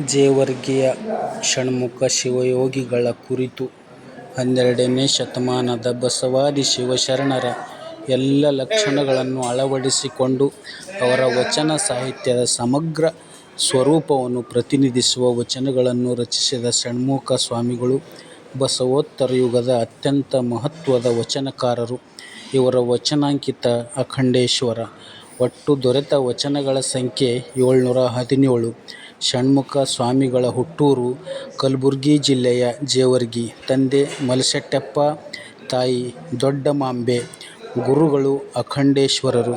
ಜೇವರ್ಗಿಯ ಷಣ್ಮುಖ ಶಿವಯೋಗಿಗಳ ಕುರಿತು ಹನ್ನೆರಡನೇ ಶತಮಾನದ ಬಸವಾದಿ ಶಿವಶರಣರ ಎಲ್ಲ ಲಕ್ಷಣಗಳನ್ನು ಅಳವಡಿಸಿಕೊಂಡು ಅವರ ವಚನ ಸಾಹಿತ್ಯದ ಸಮಗ್ರ ಸ್ವರೂಪವನ್ನು ಪ್ರತಿನಿಧಿಸುವ ವಚನಗಳನ್ನು ರಚಿಸಿದ ಷಣ್ಮುಖ ಸ್ವಾಮಿಗಳು ಬಸವೋತ್ತರ ಯುಗದ ಅತ್ಯಂತ ಮಹತ್ವದ ವಚನಕಾರರು. ಇವರ ವಚನಾಂಕಿತ ಅಖಂಡೇಶ್ವರ. ಒಟ್ಟು ದೊರೆತ ವಚನಗಳ ಸಂಖ್ಯೆ ಏಳುನೂರ ಹದಿನೇಳು. ಷಣ್ಮುಖ ಸ್ವಾಮಿಗಳ ಹುಟ್ಟೂರು ಕಲಬುರ್ಗಿ ಜಿಲ್ಲೆಯ ಜೇವರ್ಗಿ. ತಂದೆ ಮಲಶೆಟ್ಟಪ್ಪ, ತಾಯಿ ದೊಡ್ಡಮಾಂಬೆ. ಗುರುಗಳು ಅಖಂಡೇಶ್ವರರು.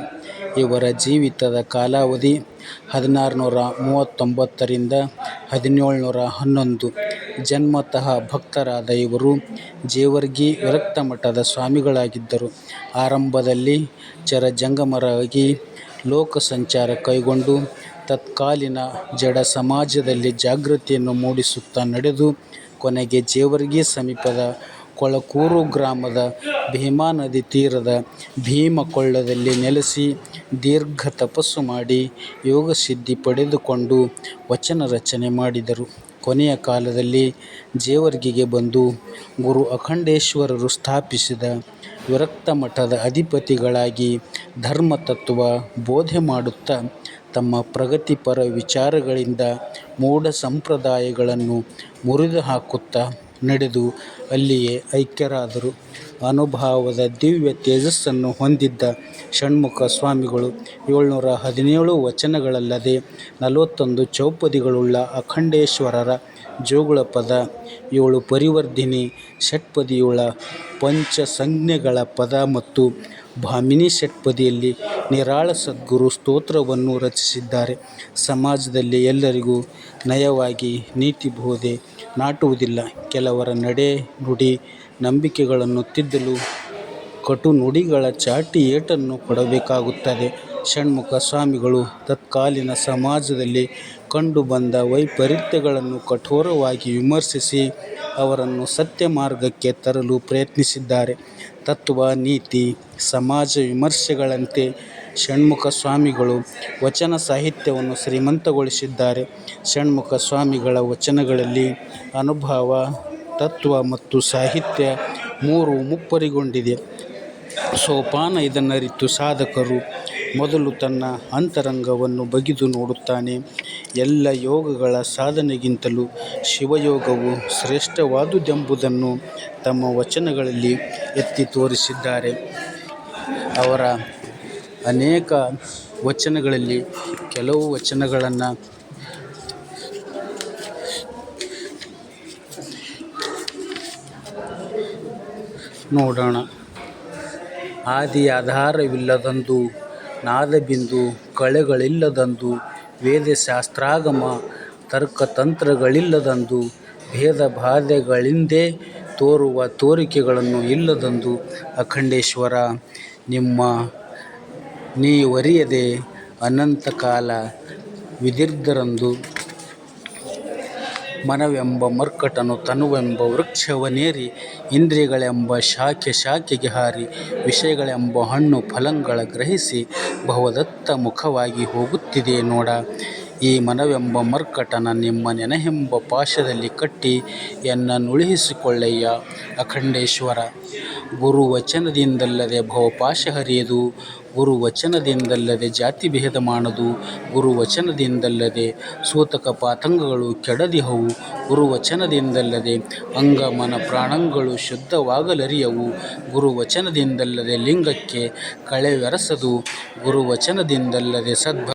ಇವರ ಜೀವಿತದ ಕಾಲಾವಧಿ ಹದಿನಾರುನೂರ ಮೂವತ್ತೊಂಬತ್ತರಿಂದ ಹದಿನೇಳುನೂರ ಹನ್ನೊಂದು. ಜನ್ಮತಃ ಭಕ್ತರಾದ ಇವರು ಜೇವರ್ಗಿ ವಿರಕ್ತಮಠದ ಸ್ವಾಮಿಗಳಾಗಿದ್ದರು. ಆರಂಭದಲ್ಲಿ ಚರಜಂಗಮರಾಗಿ ಲೋಕಸಂಚಾರ ಕೈಗೊಂಡು ತತ್ಕಾಲೀನ ಜಡ ಸಮಾಜದಲ್ಲಿ ಜಾಗೃತಿಯನ್ನು ಮೂಡಿಸುತ್ತಾ ನಡೆದು ಕೊನೆಗೆ ಜೇವರ್ಗಿ ಸಮೀಪದ ಕೊಳಕೂರು ಗ್ರಾಮದ ಭೀಮಾನದಿ ತೀರದ ಭೀಮಕೊಳ್ಳದಲ್ಲಿ ನೆಲೆಸಿ ದೀರ್ಘ ತಪಸ್ಸು ಮಾಡಿ ಯೋಗ ಸಿದ್ಧಿ ಪಡೆದುಕೊಂಡು ವಚನ ರಚನೆ ಮಾಡಿದರು. ಕೊನೆಯ ಕಾಲದಲ್ಲಿ ಜೇವರ್ಗಿಗೆ ಬಂದು ಗುರು ಅಖಂಡೇಶ್ವರರು ಸ್ಥಾಪಿಸಿದ ವಿರಕ್ತ ಮಠದ ಅಧಿಪತಿಗಳಾಗಿ ಧರ್ಮತತ್ವ ಬೋಧೆ ಮಾಡುತ್ತಾ ತಮ್ಮ ಪ್ರಗತಿಪರ ವಿಚಾರಗಳಿಂದ ಮೂಢ ಸಂಪ್ರದಾಯಗಳನ್ನು ಮುರಿದು ಹಾಕುತ್ತಾ ನಡೆದು ಅಲ್ಲಿಯೇ ಐಕ್ಯರಾದರು. ಅನುಭಾವದ ದಿವ್ಯ ತೇಜಸ್ಸನ್ನು ಹೊಂದಿದ್ದ ಷಣ್ಮುಖ ಸ್ವಾಮಿಗಳು ಏಳುನೂರ ಹದಿನೇಳು ವಚನಗಳಲ್ಲದೆ ನಲವತ್ತೊಂದು ಚೌಪದಿಗಳುಳ್ಳ ಅಖಂಡೇಶ್ವರರ ಜೋಗುಳಪದ, ಏಳು ಪರಿವರ್ಧಿನಿ ಷಟ್ಪದಿಯುಳ ಪಂಚಸಂಜ್ಞೆಗಳ ಪದ ಮತ್ತು ಭಾಮಿನಿ ಷಟ್ಪದಿಯಲ್ಲಿ ನಿರಾಳ ಸದ್ಗುರು ಸ್ತೋತ್ರವನ್ನು ರಚಿಸಿದ್ದಾರೆ. ಸಮಾಜದಲ್ಲಿ ಎಲ್ಲರಿಗೂ ನಯವಾಗಿ ನೀತಿಬೋಧೆ ನಾಟುವುದಿಲ್ಲ. ಕೆಲವರ ನಡೆ, ನುಡಿ, ನಂಬಿಕೆಗಳನ್ನು ತಿದ್ದಲು ಕಟು ನುಡಿಗಳ ಚಾಟಿ ಏಟನ್ನು ಕೊಡಬೇಕಾಗುತ್ತದೆ. ಷಣ್ಮುಖ ಸ್ವಾಮಿಗಳು ತತ್ಕಾಲೀನ ಸಮಾಜದಲ್ಲಿ ಕಂಡುಬಂದ ವೈಪರೀತ್ಯಗಳನ್ನು ಕಠೋರವಾಗಿ ವಿಮರ್ಶಿಸಿ ಅವರನ್ನು ಸತ್ಯ ಮಾರ್ಗಕ್ಕೆ ತರಲು ಪ್ರಯತ್ನಿಸಿದ್ದಾರೆ. ತತ್ವ, ನೀತಿ, ಸಮಾಜ ವಿಮರ್ಶೆಗಳಂತೆ ಷಣ್ಮುಖ ಸ್ವಾಮಿಗಳು ವಚನ ಸಾಹಿತ್ಯವನ್ನು ಶ್ರೀಮಂತಗೊಳಿಸಿದ್ದಾರೆ. ಷಣ್ಮುಖ ಸ್ವಾಮಿಗಳ ವಚನಗಳಲ್ಲಿ ಅನುಭಾವ, ತತ್ವ ಮತ್ತು ಸಾಹಿತ್ಯ ಮೂರು ಮುಪ್ಪರಿಗೊಂಡಿದೆ ಸೋಪಾನ ಇದನ್ನರಿತು ಸಾಧಕರು ಮೊದಲು ತನ್ನ ಅಂತರಂಗವನ್ನು ಬಗಿದು ನೋಡುತ್ತಾನೆ. ಎಲ್ಲ ಯೋಗಗಳ ಸಾಧನೆಗಿಂತಲೂ ಶಿವಯೋಗವು ಶ್ರೇಷ್ಠವಾದುದೆಂಬುದನ್ನು ತಮ್ಮ ವಚನಗಳಲ್ಲಿ ಎತ್ತಿ ತೋರಿಸಿದ್ದಾರೆ. ಅವರ ಅನೇಕ ವಚನಗಳಲ್ಲಿ ಕೆಲವು ವಚನಗಳನ್ನು ನೋಡೋಣ. ಆದಿ ಆಧಾರವಿಲ್ಲದಂದು ನಾದಬಿಂದು ಕಳೆಗಳಿಲ್ಲದಂದು, ವೇದಶಾಸ್ತ್ರಾಗಮ ತರ್ಕತಂತ್ರಗಳಿಲ್ಲದಂದು, ಭೇದಭಾದಗಳಿಂದೇ ತೋರುವ ತೋರಿಕೆಗಳನ್ನು ಇಲ್ಲದಂದು, ಅಖಂಡೇಶ್ವರ ನಿಮ್ಮ ನೀವರಿಯದೆ ಅನಂತಕಾಲ ವಿದಿರ್ದರಂದು, ಮನವೆಂಬ ಮರ್ಕಟನು ತನುವೆಂಬ ವೃಕ್ಷವನೇರಿ ಇಂದ್ರಿಯಗಳೆಂಬ ಶಾಖೆ ಶಾಖೆಗೆ ಹಾರಿ, ವಿಷಯಗಳೆಂಬ ಹಣ್ಣು ಫಲಂಗಳ ಗ್ರಹಿಸಿ ಭವದತ್ತ ಮುಖವಾಗಿ ಹೋಗುತ್ತಿದೆ ನೋಡ. ಈ ಮನವೆಂಬ ಮರ್ಕಟನ ನಿಮ್ಮ ನೆನಹೆಂಬ ಪಾಶದಲ್ಲಿ ಕಟ್ಟಿ ಎನ್ನನ್ನುಳಿಸಿಕೊಳ್ಳಯ್ಯ ಅಖಂಡೇಶ್ವರ. ಗುರುವಚನದಿಂದಲ್ಲದೆ ಭವಪಾಶ ಹರಿಯದು, ಗುರುವಚನದಿಂದಲ್ಲದೆ ಜಾತಿಭೇದ ಗುರು ಗುರುವಚನದಿಂದಲ್ಲದೆ ಸೂತಕ ಪಾತಂಗಗಳು ಕೆಡದಿಹವು, ಗುರುವಚನದಿಂದಲ್ಲದೆ ಅಂಗ ಮನ ಪ್ರಾಣಗಳು ಶುದ್ಧವಾಗಲರಿಯವು, ಗುರುವಚನದಿಂದಲ್ಲದೆ ಲಿಂಗಕ್ಕೆ ಕಳೆವೆರಸದು, ಗುರುವಚನದಿಂದಲ್ಲದೆ ಸದ್ಭಕ್ತಿ